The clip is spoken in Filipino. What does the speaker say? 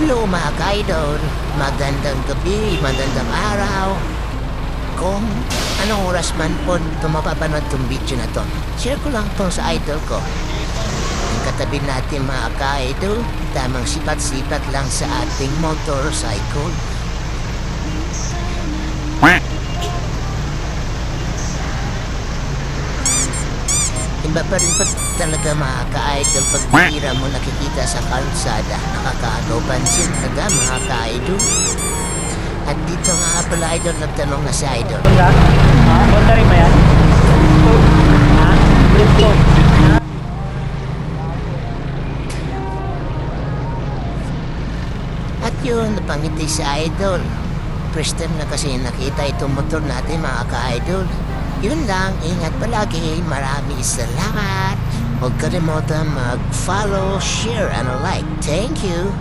Hello mga ka-idol, magandang gabi, magandang araw. Kung anong oras man po ito mapapanood tong video na to, share ko lang to sa idol ko. Ang katabi natin mga ka-idol, tamang sipat-sipat lang sa ating motorcycle. Iba pa rin pa talaga mga ka-idol pag bihira mo nakikita sa kalsada. Nakakaagaw pansin talaga mga ka-idol. At dito nga pala idol, nagtanong na si idol. Honda? Ha? Honda rin ba yan? Ha? Bridgestone? Ha? At yun, napangiti si idol. First time na kasi nakita itong motor natin mga ka-idol. Yun lang, ingat palagi. Maraming salamat. Huwag kalimutan mag-follow, share, and like. Thank you.